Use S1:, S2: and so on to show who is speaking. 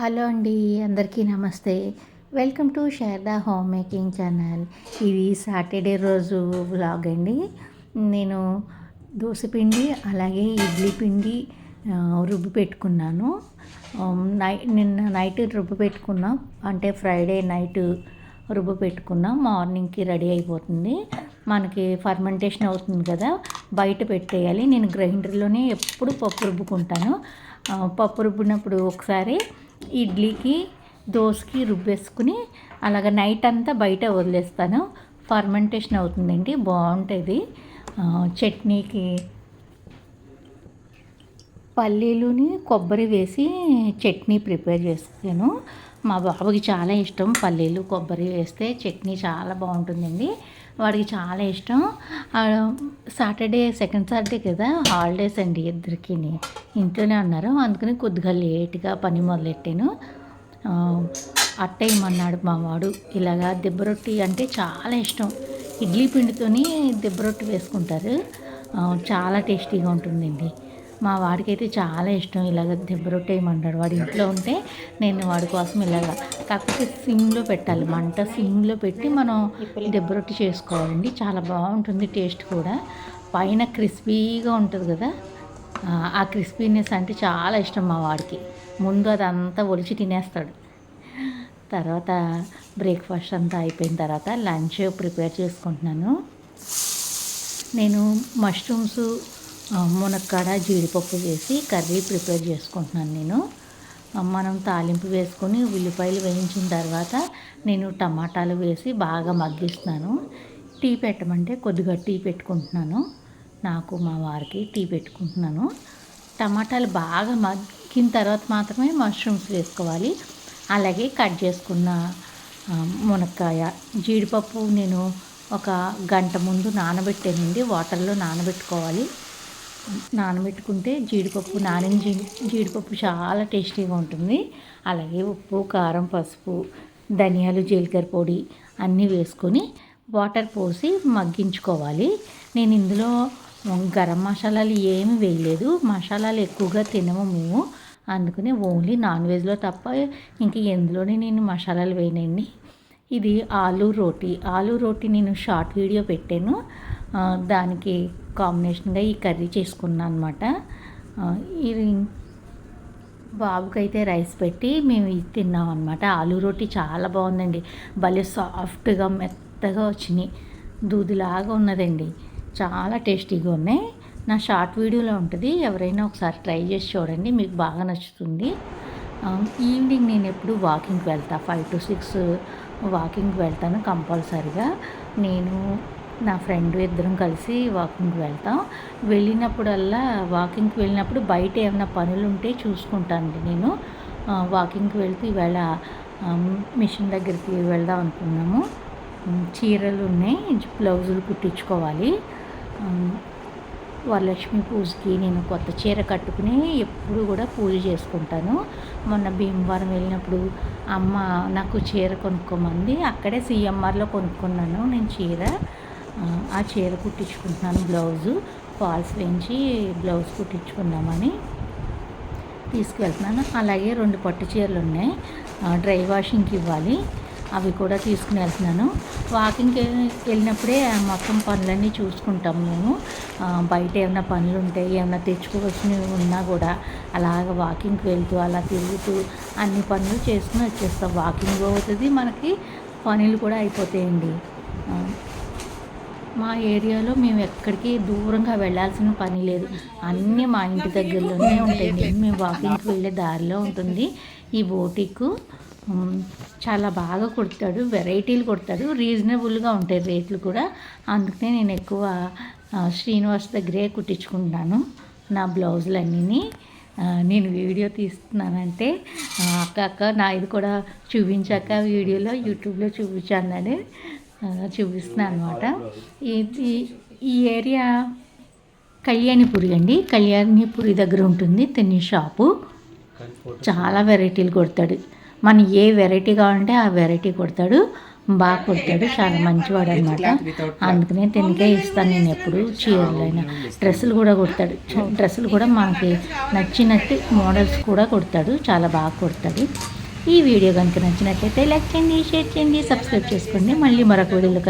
S1: Hello అండి అందరికీ నమస్తే. Welcome to Sharada home making channel. ఇది సాటర్డే రోజు బ్లాగ్ అండి. నేను దోశపిండి అలాగే ఇడ్లీ పిండి రుబ్బు రుబ్బి పెట్టుకున్నాను. నైట్ నై నిన్న నైట్ రుబ్బు పెట్టుకున్నాం. అంటే ఫ్రైడే నైట్ రుబ్బు పెట్టుకున్నాం. మార్నింగ్కి రెడీ అయిపోతుంది. మనకి ఫర్మెంటేషన్ అవుతుంది కదా బయట పెట్టేయాలి. నేను గ్రైండర్లోనే ఎప్పుడు పప్పు రుబ్బుకుంటాను. పప్పు రుబ్బినప్పుడు ఒకసారి ఇడ్లీకి దోశకి రుబ్బేసుకుని అలాగ నైట్ అంతా బయట వదిలేస్తాను. ఫర్మెంటేషన్ అవుతుందండి బాగుంటుంది. చట్నీకి పల్లీలుని కొబ్బరి వేసి చట్నీ ప్రిపేర్ చేస్తాను. మా బాబుకి చాలా ఇష్టం పల్లీలు కొబ్బరి వేస్తే చట్నీ చాలా బాగుంటుందండి. వాడికి చాలా ఇష్టం. సాటర్డే సెకండ్ సాటర్డే కదా హాలిడేస్ అండి ఇద్దరికి ఇంట్లోనే ఉన్నారు అందుకని కొద్దిగా లేట్గా పని మొదలెట్టాను. ఆ, అట్టేయమన్నాడు మా వాడు ఇలాగా దిబ్బ రొట్టి అంటే చాలా ఇష్టం. ఇడ్లీ పిండితోని దిబ్బ రొట్టి వేసుకుంటారు. చాలా టేస్టీగా ఉంటుందండి. మా వాడికైతే చాలా ఇష్టం ఇలాగ దిబ్బ రొట్టె వాడి ఇంట్లో ఉంటే నేను వాడి కోసం ఇలాగ కాకపోతే సిమ్లో పెట్టాలి. మంట సిమ్లో పెట్టి మనం దిబ్బ రొట్టె చేసుకోవాలండి. చాలా బాగుంటుంది టేస్ట్ కూడా. పైన క్రిస్పీగా ఉంటుంది కదా. ఆ, క్రిస్పీనెస్ అంటే చాలా ఇష్టం మా వాడికి. ముందు అదంతా ఒలిచి తినేస్తాడు. తర్వాత బ్రేక్ఫాస్ట్ అంతా అయిపోయిన తర్వాత లంచ్ ప్రిపేర్ చేసుకుంటున్నాను. నేను మష్రూమ్స్ మునక్కాడ జీడిపప్పు వేసి కర్రీ ప్రిపేర్ చేసుకుంటున్నాను నేను. మనం తాలింపు వేసుకొని ఉల్లిపాయలు వేయించిన తర్వాత నేను టమాటాలు వేసి బాగా మగ్గిస్తున్నాను. టీ పెట్టమంటే కొద్దిగా టీ పెట్టుకుంటున్నాను. నాకు మా వారికి టీ పెట్టుకుంటున్నాను. టమాటాలు బాగా మగ్గిన తర్వాత మాత్రమే మష్రూమ్స్ వేసుకోవాలి. అలాగే కట్ చేసుకున్న మునక్కాయ జీడిపప్పు నేను ఒక గంట ముందు నానబెట్టానండి. వాటర్లో నానబెట్టుకోవాలి. నానబెట్టుకుంటే జీడిపప్పు నానిన జీడిపప్పు చాలా టేస్టీగా ఉంటుంది. అలాగే ఉప్పు కారం పసుపు ధనియాలు జీలకర్ర పొడి అన్నీ వేసుకొని వాటర్ పోసి మగ్గించుకోవాలి. నేను ఇందులో గరం మసాలాలు ఏమి వేయలేదు. మసాలాలు ఎక్కువగా తినము మేము. అందుకని ఓన్లీ నాన్ వెజ్లో తప్ప ఇంక ఎందులోనే నేను మసాలాలు వేయనండి. ఇది ఆలు రోటీ. ఆలు రోటీ నేను షార్ట్ వీడియో పెట్టాను. దానికి కాంబినేషన్గా ఈ కర్రీ చేసుకున్నాను అనమాట ఇది బాబుకైతే రైస్ పెట్టి మేము ఇది తిన్నాం అనమాట ఆలూ రోటీ చాలా బాగుందండి. భలే సాఫ్ట్గా మెత్తగా వచ్చినాయి దూదిలాగా ఉన్నదండి. చాలా టేస్టీగా ఉన్నాయి. నా షార్ట్ వీడియోలో ఉంటుంది. ఎవరైనా ఒకసారి ట్రై చేసి చూడండి. మీకు బాగా నచ్చుతుంది. ఈవినింగ్ నేను ఎప్పుడు వాకింగ్కి వెళ్తా. ఫైవ్ టు సిక్స్ వాకింగ్కి వెళ్తాను కంపల్సరిగా. నేను నా ఫ్రెండ్ ఇద్దరం కలిసి వాకింగ్కి వెళ్తాం. వెళ్ళినప్పుడల్లా వాకింగ్కి వెళ్ళినప్పుడు బయట ఏమైనా పనులు ఉంటే చూసుకుంటానండి నేను. వాకింగ్కి వెళ్తే ఈవేళ మిషన్ దగ్గరికి వెళ్దాం అనుకున్నాము. చీరలు ఉన్నాయి బ్లౌజులు కుట్టించుకోవాలి. వరలక్ష్మి పూజకి నేను కొత్త చీర కట్టుకుని ఎప్పుడు కూడా పూజ చేసుకుంటాను. మొన్న భీమవరం వెళ్ళినప్పుడు అమ్మ నాకు చీర కొనుక్కోమంది. అక్కడే సిఎంఆర్లో కొనుక్కున్నాను నేను చీర. ఆ, చీర కుట్టించుకుంటున్నాను బ్లౌజు. ఫాల్స్ వేయించి బ్లౌజ్ కుట్టించుకుందామని తీసుకువెళ్తున్నాను అలాగే రెండు పట్టు చీరలు ఉన్నాయి. డ్రై వాషింగ్కి ఇవ్వాలి. అవి కూడా తీసుకుని వెళ్తున్నాను. వాకింగ్కి వెళ్ళినప్పుడే మొత్తం పనులన్నీ చూసుకుంటాం మేము. బయట ఏమైనా పనులు ఉంటాయి ఏమైనా తెచ్చుకోవాల్సినవి ఉన్నా కూడా అలాగ వాకింగ్కి వెళ్తూ అలా తిరుగుతూ అన్ని పనులు చేసుకుని వచ్చేస్తాం. వాకింగ్ అవుతుంది మనకి పనులు కూడా అయిపోతాయండి. మా ఏరియాలో మేము ఎక్కడికి దూరంగా వెళ్ళాల్సిన పని లేదు. అన్నీ మా ఇంటి దగ్గరలోనే ఉంటాయి. మేము వాకింగ్కి వెళ్ళే దారిలో ఉంటుంది. ఈ బోటిక్ చాలా బాగా కుడతాడు. వెరైటీలు కుడతాడు. రీజనబుల్గా ఉంటాయి రేట్లు కూడా. అందుకనే నేను ఎక్కువ శ్రీనివాస్ దగ్గరే కుట్టించుకుంటాను నా బ్లౌజులన్నీ నేను వీడియో తీస్తున్నానంటే అక్క అక్క నా ఇది కూడా చూపించాక వీడియోలో యూట్యూబ్లో చూపించాను చూపిస్తున్నాను అనమాట ఇది ఈ ఏరియా కళ్యాణిపురి అండి. కళ్యాణిపురి దగ్గర ఉంటుంది తిని షాపు. చాలా వెరైటీలు కొడతాడు. మన ఏ వెరైటీ కావాలంటే ఆ వెరైటీ కొడతాడు. బాగా కుడతాడు. చాలా మంచివాడు అనమాట అందుకనే తినకే ఇస్తాను నేను ఎప్పుడు చీరలైనా. డ్రెస్సులు కూడా కొడతాడు. డ్రెస్సులు కూడా మనకి నచ్చినట్టు మోడల్స్ కూడా కొడతాడు. చాలా బాగా కొడతాడు. ఈ వీడియో కనుక నచ్చినట్లయితే లైక్ చేయండి షేర్ చేయండి సబ్స్క్రైబ్ చేసుకోండి. మళ్ళీ మరొక వీడియోలో